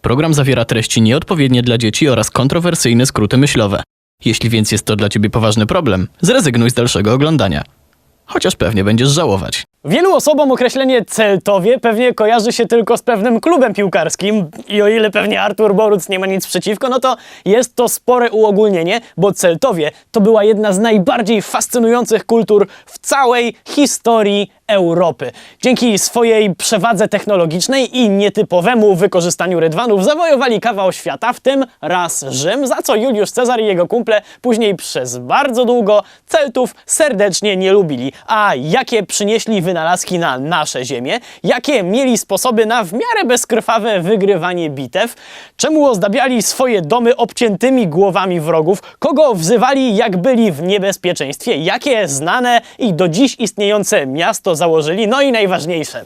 Program zawiera treści nieodpowiednie dla dzieci oraz kontrowersyjne skróty myślowe. Jeśli więc jest to dla ciebie poważny problem, zrezygnuj z dalszego oglądania. Chociaż pewnie będziesz żałować. Wielu osobom określenie Celtowie pewnie kojarzy się tylko z pewnym klubem piłkarskim i o ile pewnie Artur Boruc nie ma nic przeciwko, no to jest to spore uogólnienie, bo Celtowie to była jedna z najbardziej fascynujących kultur w całej historii Europy. Dzięki swojej przewadze technologicznej i nietypowemu wykorzystaniu rydwanów zawojowali kawał świata, w tym raz Rzym, za co Juliusz Cezar i jego kumple później przez bardzo długo Celtów serdecznie nie lubili. A jakie przynieśli wynalazki na nasze ziemię? Jakie mieli sposoby na w miarę bezkrwawe wygrywanie bitew? Czemu ozdabiali swoje domy obciętymi głowami wrogów? Kogo wzywali jak byli w niebezpieczeństwie? Jakie znane i do dziś istniejące miasto założyli? No i najważniejsze,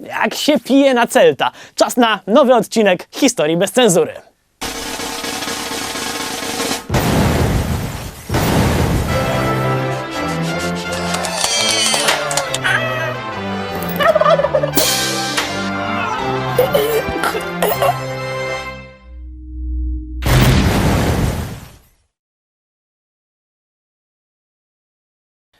jak się pije na Celta? Czas na nowy odcinek Historii bez cenzury.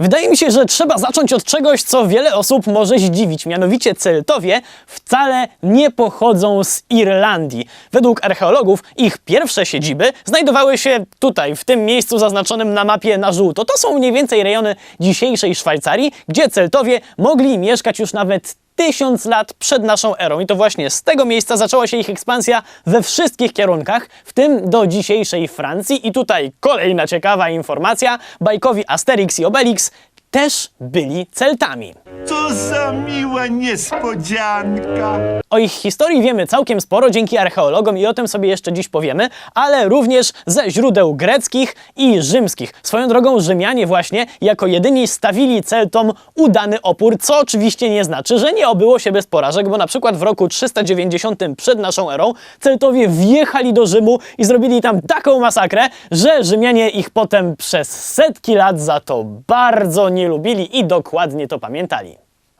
Wydaje mi się, że trzeba zacząć od czegoś, co wiele osób może zdziwić. Mianowicie Celtowie wcale nie pochodzą z Irlandii. Według archeologów ich pierwsze siedziby znajdowały się tutaj, w tym miejscu zaznaczonym na mapie na żółto. To są mniej więcej rejony dzisiejszej Szwajcarii, gdzie Celtowie mogli mieszkać już nawet tysiąc lat przed naszą erą. I to właśnie z tego miejsca zaczęła się ich ekspansja we wszystkich kierunkach, w tym do dzisiejszej Francji. I tutaj kolejna ciekawa informacja. Bajkowi Asterix i Obelix też byli Celtami. Co za miła niespodzianka! O ich historii wiemy całkiem sporo dzięki archeologom i o tym sobie jeszcze dziś powiemy, ale również ze źródeł greckich i rzymskich. Swoją drogą Rzymianie właśnie jako jedyni stawili Celtom udany opór, co oczywiście nie znaczy, że nie obyło się bez porażek, bo na przykład w roku 390 przed naszą erą Celtowie wjechali do Rzymu i zrobili tam taką masakrę, że Rzymianie ich potem przez setki lat za to bardzo nie lubili i dokładnie to pamiętali.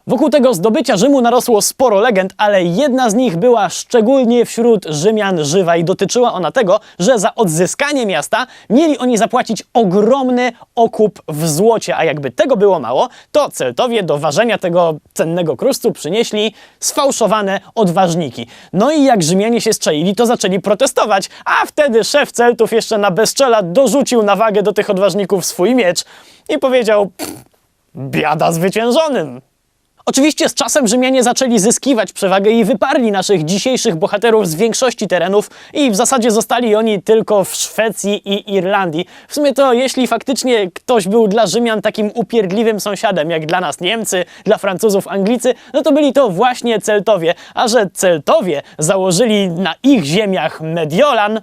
Wokół tego zdobycia Rzymu narosło sporo legend, ale jedna z nich była szczególnie wśród Rzymian żywa i dotyczyła ona tego, że za odzyskanie miasta mieli oni zapłacić ogromny okup w złocie, a jakby tego było mało, to Celtowie do ważenia tego cennego kruszcu przynieśli sfałszowane odważniki. No i jak Rzymianie się strzelili, to zaczęli protestować, a wtedy szef Celtów jeszcze na bezczela dorzucił na wagę do tych odważników swój miecz i powiedział "Pff, biada zwyciężonym. Oczywiście z czasem Rzymianie zaczęli zyskiwać przewagę i wyparli naszych dzisiejszych bohaterów z większości terenów i w zasadzie zostali oni tylko w Szwecji i Irlandii. W sumie to jeśli faktycznie ktoś był dla Rzymian takim upierdliwym sąsiadem, jak dla nas Niemcy, dla Francuzów Anglicy, no to byli to właśnie Celtowie. A że Celtowie założyli na ich ziemiach Mediolan,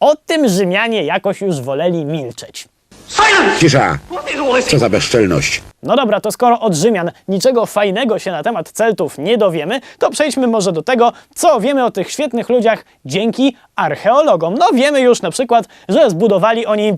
o tym Rzymianie jakoś już woleli milczeć. Cisza! Co za bezczelność. No dobra, to skoro od Rzymian niczego fajnego się na temat Celtów nie dowiemy, to przejdźmy może do tego, co wiemy o tych świetnych ludziach dzięki archeologom. No wiemy już na przykład, że zbudowali oni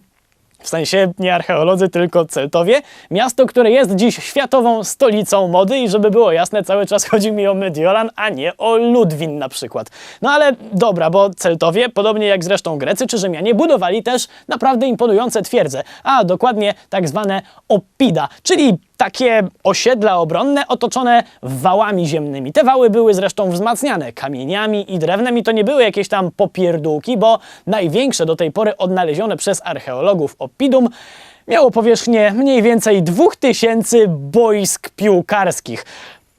w sensie nie archeolodzy, tylko Celtowie. Miasto, które jest dziś światową stolicą mody i żeby było jasne, cały czas chodzi mi o Mediolan, a nie o Ludwin na przykład. No ale dobra, bo Celtowie, podobnie jak zresztą Grecy czy Rzymianie, budowali też naprawdę imponujące twierdze, a dokładnie tak zwane oppida, czyli takie osiedla obronne otoczone wałami ziemnymi. Te wały były zresztą wzmacniane kamieniami i drewnem i to nie były jakieś tam popierdółki, bo największe do tej pory odnalezione przez archeologów oppidum miało powierzchnię mniej więcej 2000 boisk piłkarskich.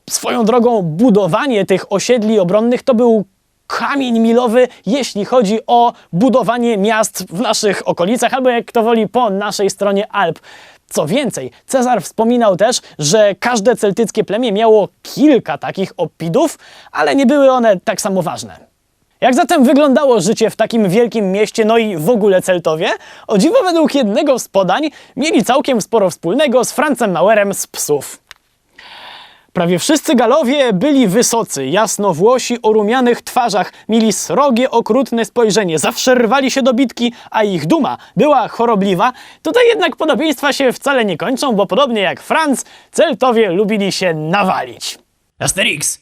Swoją drogą budowanie tych osiedli obronnych to był kamień milowy, jeśli chodzi o budowanie miast w naszych okolicach, albo jak kto woli, po naszej stronie Alp. Co więcej, Cezar wspominał też, że każde celtyckie plemię miało kilka takich oppidów, ale nie były one tak samo ważne. Jak zatem wyglądało życie w takim wielkim mieście, no i w ogóle Celtowie? O dziwo według jednego z podań mieli całkiem sporo wspólnego z Francem Mauerem z psów. Prawie wszyscy Galowie byli wysocy, jasnowłosi o rumianych twarzach, mieli srogie, okrutne spojrzenie, zawsze rwali się do bitki, a ich duma była chorobliwa. Tutaj jednak podobieństwa się wcale nie kończą, bo podobnie jak Franc, Celtowie lubili się nawalić. Asterix,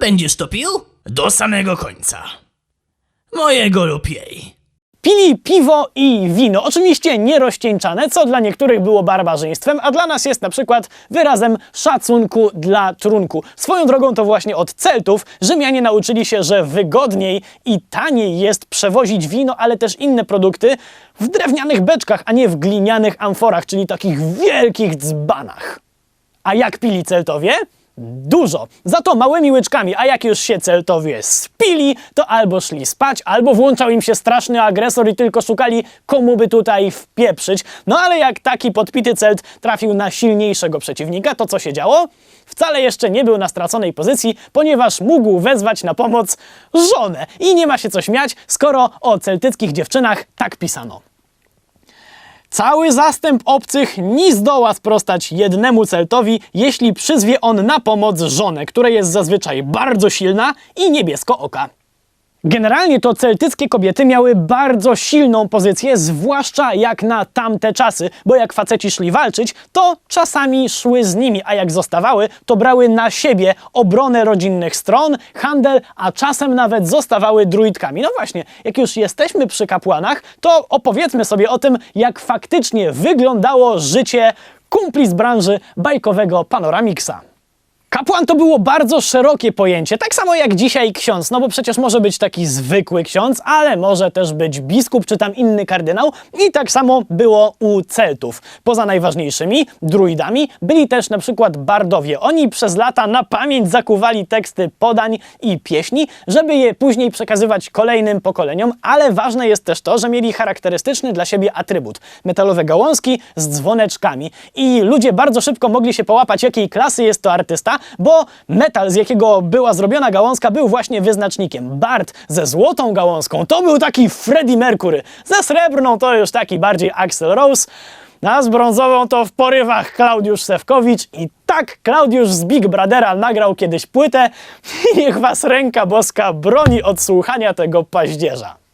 będziesz to pił? Do samego końca. Mojego lub jej. Pili piwo i wino, oczywiście nierozcieńczane, co dla niektórych było barbarzyństwem, a dla nas jest na przykład wyrazem szacunku dla trunku. Swoją drogą to właśnie od Celtów Rzymianie nauczyli się, że wygodniej i taniej jest przewozić wino, ale też inne produkty w drewnianych beczkach, a nie w glinianych amforach, czyli takich wielkich dzbanach. A jak pili Celtowie? Dużo. Za to małymi łyczkami, a jak już się Celtowie spili, to albo szli spać, albo włączał im się straszny agresor i tylko szukali, komu by tutaj wpieprzyć. No ale jak taki podpity Celt trafił na silniejszego przeciwnika, to co się działo? Wcale jeszcze nie był na straconej pozycji, ponieważ mógł wezwać na pomoc żonę. I nie ma się co śmiać, skoro o celtyckich dziewczynach tak pisano. Cały zastęp obcych nie zdoła sprostać jednemu Celtowi, jeśli przyzwie on na pomoc żonę, która jest zazwyczaj bardzo silna i niebiesko oka. Generalnie to celtyckie kobiety miały bardzo silną pozycję, zwłaszcza jak na tamte czasy, bo jak faceci szli walczyć, to czasami szły z nimi, a jak zostawały, to brały na siebie obronę rodzinnych stron, handel, a czasem nawet zostawały druidkami. No właśnie, jak już jesteśmy przy kapłanach, to opowiedzmy sobie o tym, jak faktycznie wyglądało życie kumpli z branży bajkowego Panoramiksa. Kapłan to było bardzo szerokie pojęcie, tak samo jak dzisiaj ksiądz, no bo przecież może być taki zwykły ksiądz, ale może też być biskup czy tam inny kardynał i tak samo było u Celtów. Poza najważniejszymi, druidami, byli też na przykład bardowie. Oni przez lata na pamięć zakuwali teksty podań i pieśni, żeby je później przekazywać kolejnym pokoleniom, ale ważne jest też to, że mieli charakterystyczny dla siebie atrybut. Metalowe gałązki z dzwoneczkami i ludzie bardzo szybko mogli się połapać, jakiej klasy jest to artysta, bo metal, z jakiego była zrobiona gałązka, był właśnie wyznacznikiem. Bart ze złotą gałązką. To był taki Freddie Mercury, ze srebrną to już taki bardziej Axel Rose, a z brązową to w porywach Klaudiusz Sewkowicz. I tak Klaudiusz z Big Brothera nagrał kiedyś płytę. Niech was ręka boska broni od słuchania tego paździerza.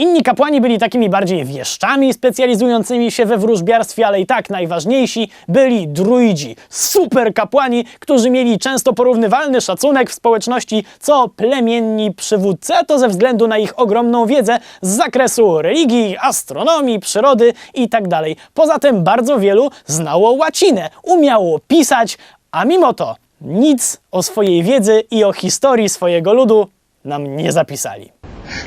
Inni kapłani byli takimi bardziej wieszczami specjalizującymi się we wróżbiarstwie, ale i tak najważniejsi byli druidzi, super kapłani, którzy mieli często porównywalny szacunek w społeczności co plemienni przywódcy, a to ze względu na ich ogromną wiedzę z zakresu religii, astronomii, przyrody itd. Poza tym bardzo wielu znało łacinę, umiało pisać, a mimo to nic o swojej wiedzy i o historii swojego ludu nam nie zapisali.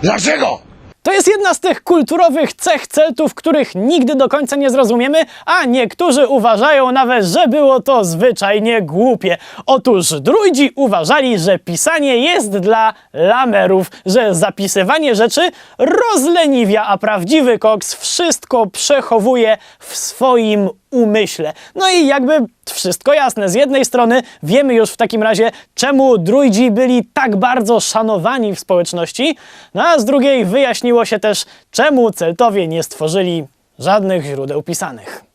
Dlaczego? To jest jedna z tych kulturowych cech Celtów, których nigdy do końca nie zrozumiemy, a niektórzy uważają nawet, że było to zwyczajnie głupie. Otóż druidzi uważali, że pisanie jest dla lamerów, że zapisywanie rzeczy rozleniwia, a prawdziwy koks wszystko przechowuje w swoim umyśle. No i jakby wszystko jasne. Z jednej strony wiemy już w takim razie, czemu druidzi byli tak bardzo szanowani w społeczności, no a z drugiej wyjaśniło się też, czemu Celtowie nie stworzyli żadnych źródeł pisanych.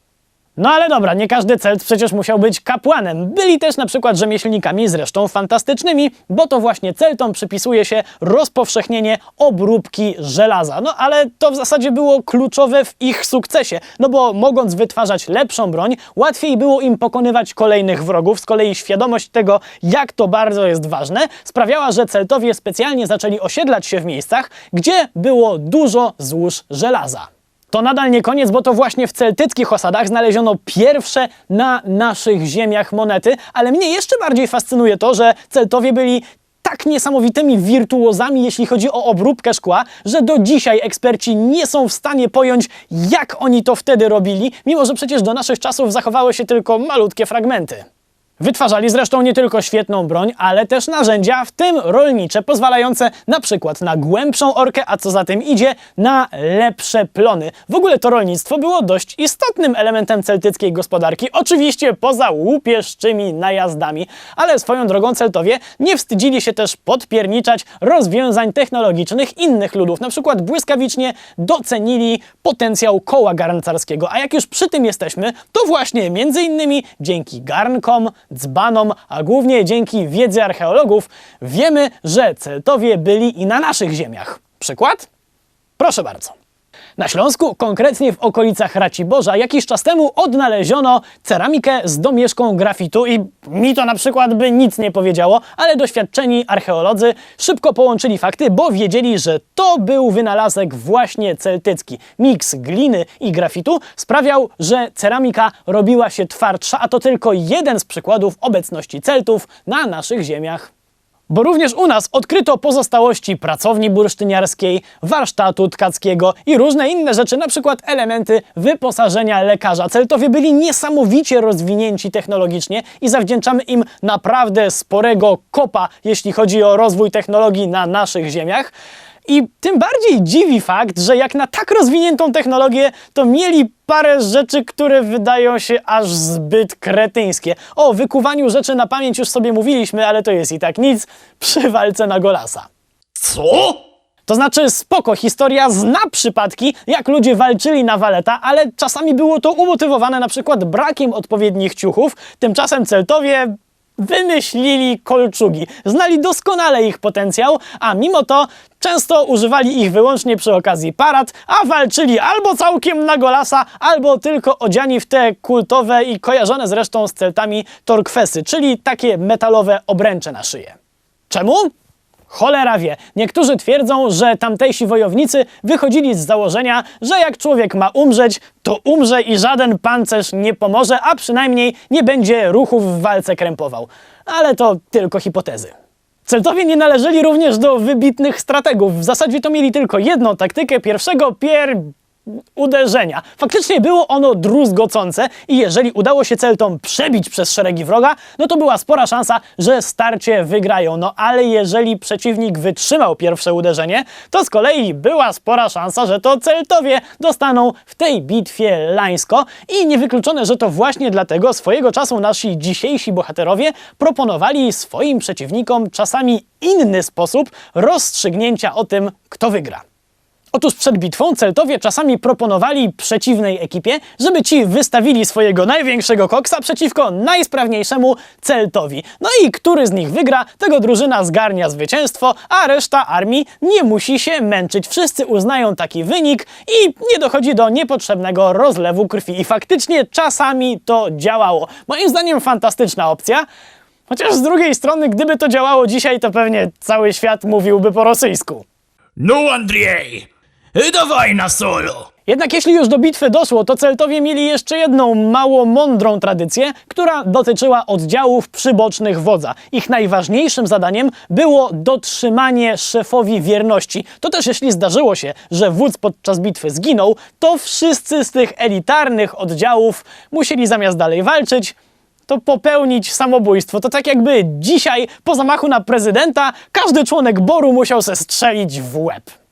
No ale dobra, nie każdy Celt przecież musiał być kapłanem. Byli też na przykład rzemieślnikami, zresztą fantastycznymi, bo to właśnie Celtom przypisuje się rozpowszechnienie obróbki żelaza. No ale to w zasadzie było kluczowe w ich sukcesie, no bo mogąc wytwarzać lepszą broń, łatwiej było im pokonywać kolejnych wrogów. Z kolei świadomość tego, jak to bardzo jest ważne, sprawiała, że Celtowie specjalnie zaczęli osiedlać się w miejscach, gdzie było dużo złóż żelaza. To nadal nie koniec, bo to właśnie w celtyckich osadach znaleziono pierwsze na naszych ziemiach monety, ale mnie jeszcze bardziej fascynuje to, że Celtowie byli tak niesamowitymi wirtuozami, jeśli chodzi o obróbkę szkła, że do dzisiaj eksperci nie są w stanie pojąć, jak oni to wtedy robili, mimo że przecież do naszych czasów zachowały się tylko malutkie fragmenty. Wytwarzali zresztą nie tylko świetną broń, ale też narzędzia, w tym rolnicze, pozwalające na przykład na głębszą orkę, a co za tym idzie, na lepsze plony. W ogóle to rolnictwo było dość istotnym elementem celtyckiej gospodarki, oczywiście poza łupieszczymi najazdami, ale swoją drogą Celtowie nie wstydzili się też podpierniczać rozwiązań technologicznych innych ludów, na przykład błyskawicznie docenili potencjał koła garncarskiego, a jak już przy tym jesteśmy, to właśnie między innymi dzięki garnkom, dzbanom, a głównie dzięki wiedzy archeologów wiemy, że Celtowie byli i na naszych ziemiach. Przykład? Proszę bardzo. Na Śląsku, konkretnie w okolicach Raciborza, jakiś czas temu odnaleziono ceramikę z domieszką grafitu i mi to na przykład by nic nie powiedziało, ale doświadczeni archeolodzy szybko połączyli fakty, bo wiedzieli, że to był wynalazek właśnie celtycki. Miks gliny i grafitu sprawiał, że ceramika robiła się twardsza, a to tylko jeden z przykładów obecności Celtów na naszych ziemiach. Bo również u nas odkryto pozostałości pracowni bursztyniarskiej, warsztatu tkackiego i różne inne rzeczy, na przykład elementy wyposażenia lekarza. Celtowie byli niesamowicie rozwinięci technologicznie i zawdzięczamy im naprawdę sporego kopa, jeśli chodzi o rozwój technologii na naszych ziemiach. I tym bardziej dziwi fakt, że jak na tak rozwiniętą technologię, to mieli parę rzeczy, które wydają się aż zbyt kretyńskie. O wykuwaniu rzeczy na pamięć już sobie mówiliśmy, ale to jest i tak nic przy walce na Golasa. Co? To znaczy spoko, historia zna przypadki, jak ludzie walczyli na waleta, ale czasami było to umotywowane na przykład brakiem odpowiednich ciuchów. Tymczasem Celtowie wymyślili kolczugi. Znali doskonale ich potencjał, a mimo to często używali ich wyłącznie przy okazji parad, a walczyli albo całkiem na golasa, albo tylko odziani w te kultowe i kojarzone zresztą z Celtami torkwesy, czyli takie metalowe obręcze na szyję. Czemu? Cholera wie. Niektórzy twierdzą, że tamtejsi wojownicy wychodzili z założenia, że jak człowiek ma umrzeć, to umrze i żaden pancerz nie pomoże, a przynajmniej nie będzie ruchów w walce krępował. Ale to tylko hipotezy. Celtowie nie należeli również do wybitnych strategów. W zasadzie to mieli tylko jedną taktykę pierwszego pier uderzenia. Faktycznie było ono druzgocące i jeżeli udało się Celtom przebić przez szeregi wroga, no to była spora szansa, że starcie wygrają. No ale jeżeli przeciwnik wytrzymał pierwsze uderzenie, to z kolei była spora szansa, że to Celtowie dostaną w tej bitwie lańsko i niewykluczone, że to właśnie dlatego swojego czasu nasi dzisiejsi bohaterowie proponowali swoim przeciwnikom czasami inny sposób rozstrzygnięcia o tym, kto wygra. Otóż przed bitwą Celtowie czasami proponowali przeciwnej ekipie, żeby ci wystawili swojego największego koksa przeciwko najsprawniejszemu Celtowi. No i który z nich wygra, tego drużyna zgarnia zwycięstwo, a reszta armii nie musi się męczyć. Wszyscy uznają taki wynik i nie dochodzi do niepotrzebnego rozlewu krwi. I faktycznie czasami to działało. Moim zdaniem fantastyczna opcja. Chociaż z drugiej strony, gdyby to działało dzisiaj, to pewnie cały świat mówiłby po rosyjsku. No Andrzej! Dawaj na solo! Jednak jeśli już do bitwy doszło, to Celtowie mieli jeszcze jedną mało mądrą tradycję, która dotyczyła oddziałów przybocznych wodza. Ich najważniejszym zadaniem było dotrzymanie szefowi wierności. To też jeśli zdarzyło się, że wódz podczas bitwy zginął, to wszyscy z tych elitarnych oddziałów musieli zamiast dalej walczyć, to popełnić samobójstwo. To tak jakby dzisiaj po zamachu na prezydenta każdy członek boru musiał se strzelić w łeb.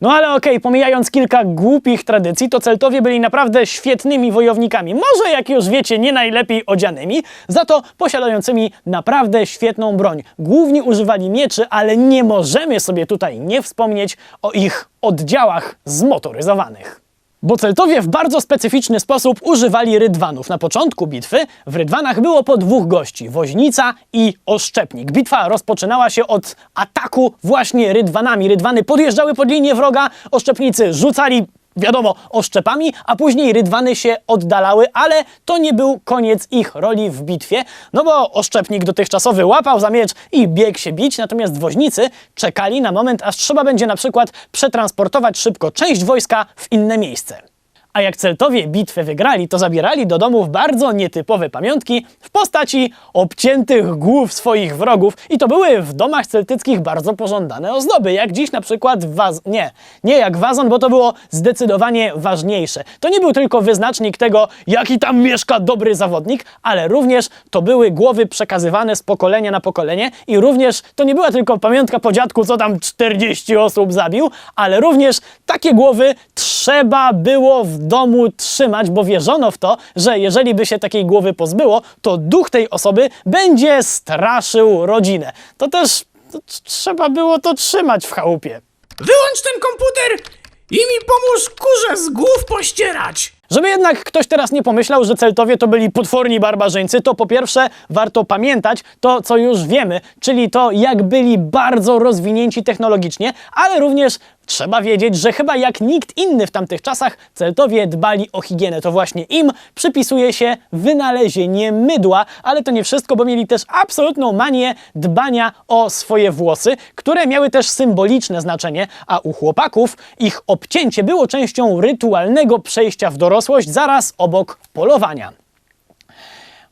No ale okej, pomijając kilka głupich tradycji, to Celtowie byli naprawdę świetnymi wojownikami. Może, jak już wiecie, nie najlepiej odzianymi, za to posiadającymi naprawdę świetną broń. Głównie używali mieczy, ale nie możemy sobie tutaj nie wspomnieć o ich oddziałach zmotoryzowanych. Bo Celtowie w bardzo specyficzny sposób używali rydwanów. Na początku bitwy w rydwanach było po dwóch gości, woźnica i oszczepnik. Bitwa rozpoczynała się od ataku właśnie rydwanami. Rydwany podjeżdżały pod linię wroga, oszczepnicy rzucali wiadomo, oszczepami, a później rydwany się oddalały, ale to nie był koniec ich roli w bitwie, no bo oszczepnik dotychczasowy łapał za miecz i biegł się bić, natomiast woźnicy czekali na moment, aż trzeba będzie na przykład przetransportować szybko część wojska w inne miejsce. A jak Celtowie bitwę wygrali, to zabierali do domów bardzo nietypowe pamiątki w postaci obciętych głów swoich wrogów. I to były w domach celtyckich bardzo pożądane ozdoby, jak dziś na przykład waz... Nie, nie jak wazon, bo to było zdecydowanie ważniejsze. To nie był tylko wyznacznik tego, jaki tam mieszka dobry zawodnik, ale również to były głowy przekazywane z pokolenia na pokolenie i również to nie była tylko pamiątka po dziadku, co tam 40 osób zabił, ale również takie głowy trzeba było w domu trzymać, bo wierzono w to, że jeżeli by się takiej głowy pozbyło, to duch tej osoby będzie straszył rodzinę. To też to, tr- trzeba było to trzymać w chałupie. Wyłącz ten komputer i mi pomóż kurze z głów pościerać! Żeby jednak ktoś teraz nie pomyślał, że Celtowie to byli potworni barbarzyńcy, to po pierwsze warto pamiętać to, co już wiemy, czyli to, jak byli bardzo rozwinięci technologicznie, ale również Trzeba wiedzieć, że chyba jak nikt inny w tamtych czasach Celtowie dbali o higienę. To właśnie im przypisuje się wynalezienie mydła, ale to nie wszystko, bo mieli też absolutną manię dbania o swoje włosy, które miały też symboliczne znaczenie, a u chłopaków ich obcięcie było częścią rytualnego przejścia w dorosłość zaraz obok polowania.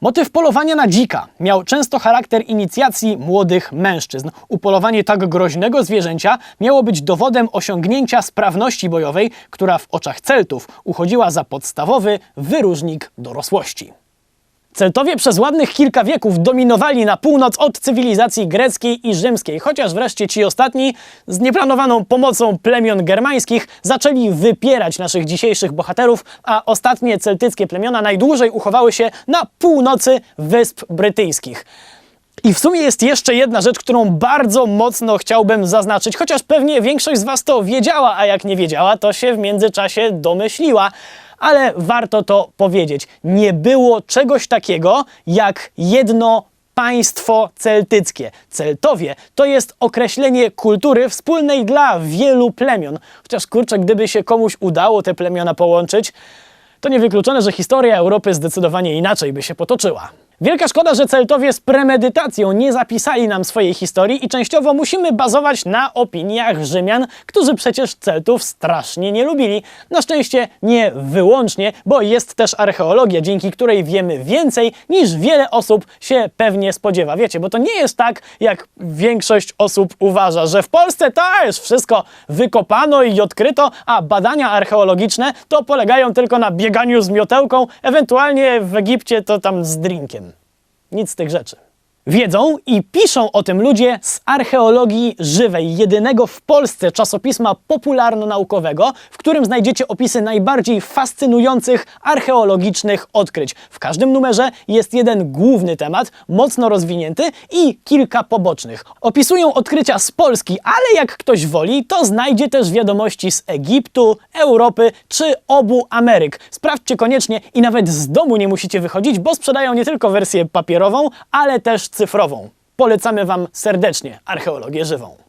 Motyw polowania na dzika miał często charakter inicjacji młodych mężczyzn. Upolowanie tak groźnego zwierzęcia miało być dowodem osiągnięcia sprawności bojowej, która w oczach Celtów uchodziła za podstawowy wyróżnik dorosłości. Celtowie przez ładnych kilka wieków dominowali na północ od cywilizacji greckiej i rzymskiej, chociaż wreszcie ci ostatni z nieplanowaną pomocą plemion germańskich zaczęli wypierać naszych dzisiejszych bohaterów, a ostatnie celtyckie plemiona najdłużej uchowały się na północy Wysp Brytyjskich. I w sumie jest jeszcze jedna rzecz, którą bardzo mocno chciałbym zaznaczyć, chociaż pewnie większość z Was to wiedziała, a jak nie wiedziała, to się w międzyczasie domyśliła. Ale warto to powiedzieć. Nie było czegoś takiego jak jedno państwo celtyckie. Celtowie to jest określenie kultury wspólnej dla wielu plemion. Chociaż kurczę, gdyby się komuś udało te plemiona połączyć, to niewykluczone, że historia Europy zdecydowanie inaczej by się potoczyła. Wielka szkoda, że Celtowie z premedytacją nie zapisali nam swojej historii i częściowo musimy bazować na opiniach Rzymian, którzy przecież Celtów strasznie nie lubili. Na szczęście nie wyłącznie, bo jest też archeologia, dzięki której wiemy więcej niż wiele osób się pewnie spodziewa. Wiecie, bo to nie jest tak, jak większość osób uważa, że w Polsce to już wszystko wykopano i odkryto, a badania archeologiczne to polegają tylko na bieganiu z miotełką, ewentualnie w Egipcie to tam z drinkiem. Nic z tych rzeczy. Wiedzą i piszą o tym ludzie z archeologii żywej, jedynego w Polsce czasopisma popularno-naukowego, w którym znajdziecie opisy najbardziej fascynujących archeologicznych odkryć. W każdym numerze jest jeden główny temat, mocno rozwinięty i kilka pobocznych. Opisują odkrycia z Polski, ale jak ktoś woli, to znajdzie też wiadomości z Egiptu, Europy czy obu Ameryk. Sprawdźcie koniecznie i nawet z domu nie musicie wychodzić, bo sprzedają nie tylko wersję papierową, ale też cyfrową. Polecamy Wam serdecznie archeologię żywą.